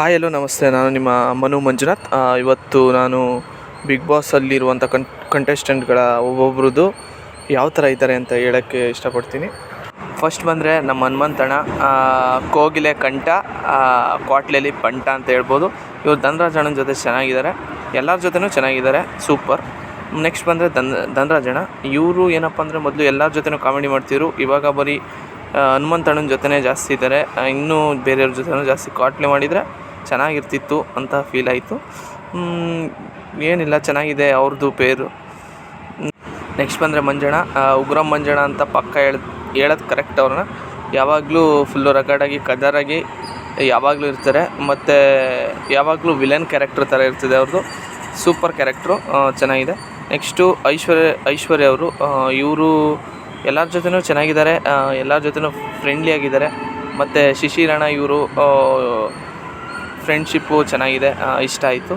Hi hello ನಮಸ್ತೆ. ನಾನು ನಿಮ್ಮ ಮನು ಮಂಜುನಾಥ್. ಇವತ್ತು ನಾನು ಬಿಗ್ ಬಾಸಲ್ಲಿರುವಂಥ ಕನ್ ಕಂಟೆಸ್ಟೆಂಟ್ಗಳ ಒಬ್ಬೊಬ್ರದ್ದು ಯಾವ ಥರ ಇದ್ದಾರೆ ಅಂತ ಹೇಳೋಕ್ಕೆ ಇಷ್ಟಪಡ್ತೀನಿ. ಫಸ್ಟ್ ಬಂದರೆ ನಮ್ಮ ಹನುಮಂತಣ್ಣ. ಕೋಗಿಲೆ ಕಂಠ ಕ್ವಾಟ್ಲೆಲಿ ಪಂಟ ಅಂತ ಹೇಳ್ಬೋದು. ಇವರು ಧನರಾಜಣ್ಣನ ಜೊತೆ ಚೆನ್ನಾಗಿದ್ದಾರೆ. ಎಲ್ಲರ ಜೊತೆನೂ ಚೆನ್ನಾಗಿದ್ದಾರೆ. ಸೂಪರ್ ನೆಕ್ಸ್ಟ್ ಬಂದರೆ ಧನ್ ಧನರಾಜಣ ಇವರು ಏನಪ್ಪ ಅಂದರೆ ಮೊದಲು ಎಲ್ಲರ ಜೊತೆನೂ ಕಾಮಿಡಿ ಮಾಡ್ತಿದ್ರು. ಇವಾಗ ಬರೀ ಹನುಮಂತಣ್ಣನ ಜೊತೆನೇ ಜಾಸ್ತಿ ಇದ್ದಾರೆ. ಇನ್ನೂ ಬೇರೆಯವ್ರ ಜೊತೆನೂ ಜಾಸ್ತಿ ಕ್ವಾಟ್ಲೆ ಮಾಡಿದರೆ ಚೆನ್ನಾಗಿರ್ತಿತ್ತು ಅಂತ ಫೀಲ್ ಆಯಿತು. ಏನಿಲ್ಲ, ಚೆನ್ನಾಗಿದೆ ಅವ್ರದ್ದು ಪೇರು. ನೆಕ್ಸ್ಟ್ ಬಂದರೆ ಮಂಜಣ ಉಗ್ರಂ ಮಂಜಣ್ಣ ಅಂತ ಪಕ್ಕ ಹೇಳ್, ಹೇಳೋದು ಕರೆಕ್ಟ್ ಅವ್ರನ್ನ. ಯಾವಾಗಲೂ ಫುಲ್ಲು ರಗಡಾಗಿ ಕದರಾಗಿ ಯಾವಾಗಲೂ ಇರ್ತಾರೆ. ಮತ್ತು ಯಾವಾಗಲೂ ವಿಲನ್ ಕ್ಯಾರೆಕ್ಟ್ರ್ ಥರ ಇರ್ತದೆ ಅವ್ರದ್ದು ಸೂಪರ್ ಕ್ಯಾರೆಕ್ಟ್ರು ಚೆನ್ನಾಗಿದೆ. ನೆಕ್ಸ್ಟು ಐಶ್ವರ್ಯ ಐಶ್ವರ್ಯ ಅವರು ಇವರು ಎಲ್ಲರ ಜೊತೆನೂ ಚೆನ್ನಾಗಿದ್ದಾರೆ. ಎಲ್ಲರ ಜೊತೆನೂ ಫ್ರೆಂಡ್ಲಿ ಆಗಿದ್ದಾರೆ. ಮತ್ತು ಶಿಶಿರಣ ಇವರು ಫ್ರೆಂಡ್ಶಿಪ್ಪು ಚೆನ್ನಾಗಿದೆ ಇಷ್ಟ ಆಯಿತು.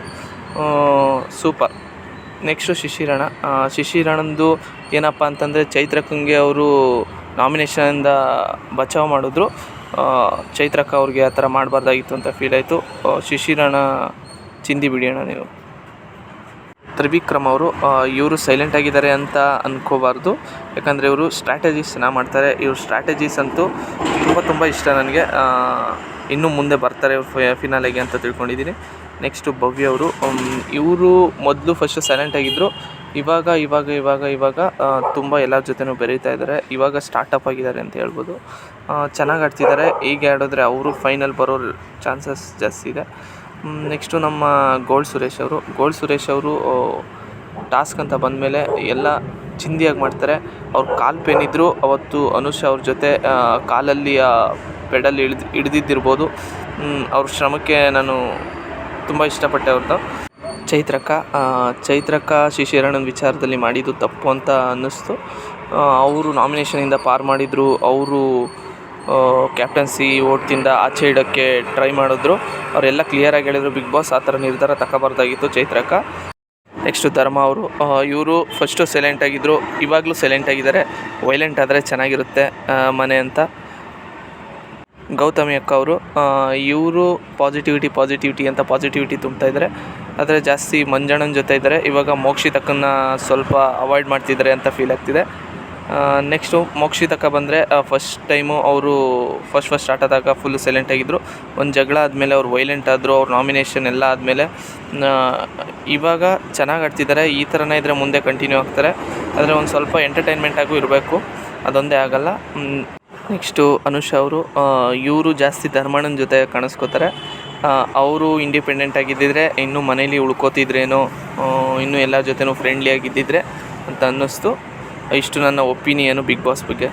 ಸೂಪರ್. ನೆಕ್ಸ್ಟು ಶಿಶಿರಣ. ಶಿಶಿರಣಂದು ಏನಪ್ಪ ಅಂತಂದರೆ ಚೈತ್ರಕ್ಕಂಗೆ ಅವರು ನಾಮಿನೇಷನಿಂದ ಬಚಾವ್ ಮಾಡಿದ್ರು. ಚೈತ್ರಕ್ಕ ಅವ್ರಿಗೆ ಆ ಥರ ಮಾಡಬಾರ್ದಾಗಿತ್ತು ಅಂತ ಫೀಲ್ ಆಯಿತು. ಶಿಶಿರಣ ಚಿಂದಿ ಬಿಡಿಯೋಣ ನೀವು. ತ್ರಿವಿಕ್ರಮ್ ಅವರು ಇವರು ಸೈಲೆಂಟ್ ಆಗಿದ್ದಾರೆ ಅಂತ ಅಂದ್ಕೋಬಾರ್ದು ಯಾಕಂದರೆ ಇವರು ಸ್ಟ್ರಾಟಜೀಸ್ ಚೆನ್ನಾಗಿ ಮಾಡ್ತಾರೆ. ಇವ್ರ ಸ್ಟ್ರಾಟಜೀಸ್ ಅಂತೂ ತುಂಬ ತುಂಬ ಇಷ್ಟ ನನಗೆ. ಇನ್ನು ಮುಂದೆ ಬರ್ತಾರೆ ಫಿನಾಲೆಗೆ ಅಂತ ತಿಳ್ಕೊಂಡಿದ್ದೀನಿ. ನೆಕ್ಸ್ಟು ಭವ್ಯ ಅವರು ಇವರು ಮೊದಲು ಫಸ್ಟು ಸೈಲೆಂಟ್ ಆಗಿದ್ದರು ಇವಾಗ ಇವಾಗ ಇವಾಗ ಇವಾಗ ತುಂಬ ಎಲ್ಲರ ಜೊತೆನೂ ಬೆರೀತಾ ಇದ್ದಾರೆ. ಇವಾಗ ಸ್ಟಾರ್ಟಪ್ ಆಗಿದ್ದಾರೆ ಅಂತ ಹೇಳ್ಬೋದು. ಚೆನ್ನಾಗಿ ಆಡ್ತಿದ್ದಾರೆ. ಹೀಗೆ ಆಡಿದ್ರೆ ಅವರು ಫೈನಲ್ ಬರೋ ಚಾನ್ಸಸ್ ಜಾಸ್ತಿ ಇದೆ. ನೆಕ್ಸ್ಟು ನಮ್ಮ ಗೋಲ್ಡ್ ಸುರೇಶ್ ಅವರು. ಗೋಲ್ಡ್ ಸುರೇಶ್ ಅವರು ಟಾಸ್ಕ್ ಅಂತ ಬಂದಮೇಲೆ ಎಲ್ಲ ಚಿಂದಿಯಾಗಿ ಮಾಡ್ತಾರೆ. ಅವ್ರ ಕಾಲು ಪೇನಿದ್ರು ಅವತ್ತು ಅನುಷ್ ಅವ್ರ ಜೊತೆ ಕಾಲಲ್ಲಿ ಪೆಡಲ್ ಹಿಡ್ದು ಹಿಡ್ದಿದ್ದಿರ್ಬೋದು. ಅವ್ರ ಶ್ರಮಕ್ಕೆ ನಾನು ತುಂಬ ಇಷ್ಟಪಟ್ಟೆ ಅವ್ರದ್ದು ಚೈತ್ರಕ್ಕ ಚೈತ್ರಕ್ಕ ಶಿಶಿರಣನ ವಿಚಾರದಲ್ಲಿ ಮಾಡಿದ್ದು ತಪ್ಪು ಅಂತ ಅನ್ನಿಸ್ತು. ಅವರು ನಾಮಿನೇಷನಿಂದ ಪಾರು ಮಾಡಿದರು. ಅವರು ಕ್ಯಾಪ್ಟನ್ಸಿ ಓಟ್ದಿಂದ ಆಚೆ ಇಡೋಕ್ಕೆ ಟ್ರೈ ಮಾಡಿದ್ರು. ಅವರೆಲ್ಲ ಕ್ಲಿಯರಾಗಿ ಹೇಳಿದರು ಬಿಗ್ ಬಾಸ್ ಆ ಥರ ನಿರ್ಧಾರ ತಗೋಬಾರ್ದಾಗಿತ್ತು ಚೈತ್ರಕ್ಕ ನೆಕ್ಸ್ಟು ಧರ್ಮ ಅವರು ಇವರು ಫಸ್ಟು ಸೈಲೆಂಟ್ ಆಗಿದ್ದರು ಇವಾಗಲೂ ಸೈಲೆಂಟ್ ಆಗಿದ್ದಾರೆ. ವೈಲೆಂಟ್ ಆದರೆ ಚೆನ್ನಾಗಿರುತ್ತೆ ಮನೆ ಅಂತ. ಗೌತಮಿ ಅಕ್ಕ ಅವರು ಇವರು ಪಾಸಿಟಿವಿಟಿ ಪಾಸಿಟಿವಿಟಿ ಅಂತ ಪಾಸಿಟಿವಿಟಿ ತುಂಬ್ತಾ ಇದ್ದಾರೆ ಆದರೆ ಜಾಸ್ತಿ ಮಂಜಣ್ಣನ ಜೊತೆ ಇದ್ದಾರೆ ಇವಾಗ ಮೋಕ್ಷಿತಕ್ಕನ್ನ ಸ್ವಲ್ಪ ಅವಾಯ್ಡ್ ಮಾಡ್ತಿದ್ದಾರೆ ಅಂತ ಫೀಲ್ ಆಗ್ತಿದೆ. ನೆಕ್ಸ್ಟು ಮೋಕ್ಷಿತಕ್ಕ ಬಂದರೆ ಫಸ್ಟ್ ಟೈಮು ಅವರು ಫಸ್ಟ್ ಫಸ್ಟ್ ಸ್ಟಾರ್ಟ್ ಆದಾಗ ಫುಲ್ ಸೈಲೆಂಟ್ ಆಗಿದ್ದರು ಒಂದು ಜಗಳ ಆದಮೇಲೆ ಅವ್ರು ವೈಲೆಂಟ್ ಆದರು, ಅವ್ರ ನಾಮಿನೇಷನ್ ಎಲ್ಲ ಆದಮೇಲೆ ಇವಾಗ ಚೆನ್ನಾಗಿ ಆಡ್ತಿದ್ದಾರೆ ಈ ಥರನೇ ಇದ್ದರೆ ಮುಂದೆ ಕಂಟಿನ್ಯೂ ಆಗ್ತಾರೆ. ಆದರೆ ಒಂದು ಸ್ವಲ್ಪ ಎಂಟರ್ಟೈನ್ಮೆಂಟಾಗೂ ಇರಬೇಕು. ಅದೊಂದೇ ಆಗಲ್ಲ. ನೆಕ್ಸ್ಟು ಅನುಷಾ ಅವರು ಇವರು ಜಾಸ್ತಿ ಧರ್ಮಣ್ಣನ ಜೊತೆ ಕಾಣಿಸ್ಕೋತಾರೆ. ಅವರು ಇಂಡಿಪೆಂಡೆಂಟ್ ಆಗಿದ್ದಿದ್ರೆ ಇನ್ನೂ ಮನೇಲಿ ಉಳ್ಕೋತಿದ್ರೇನೋ ಇನ್ನೂ ಎಲ್ಲ ಜೊತೆನೂ ಫ್ರೆಂಡ್ಲಿ ಆಗಿದ್ದಿದ್ರೆ ಅಂತ ಅನ್ನಿಸ್ತು. ಇಷ್ಟು ನನ್ನ ಒಪಿನಿಯನು ಬಿಗ್ ಬಾಸ್ ಬಗ್ಗೆ.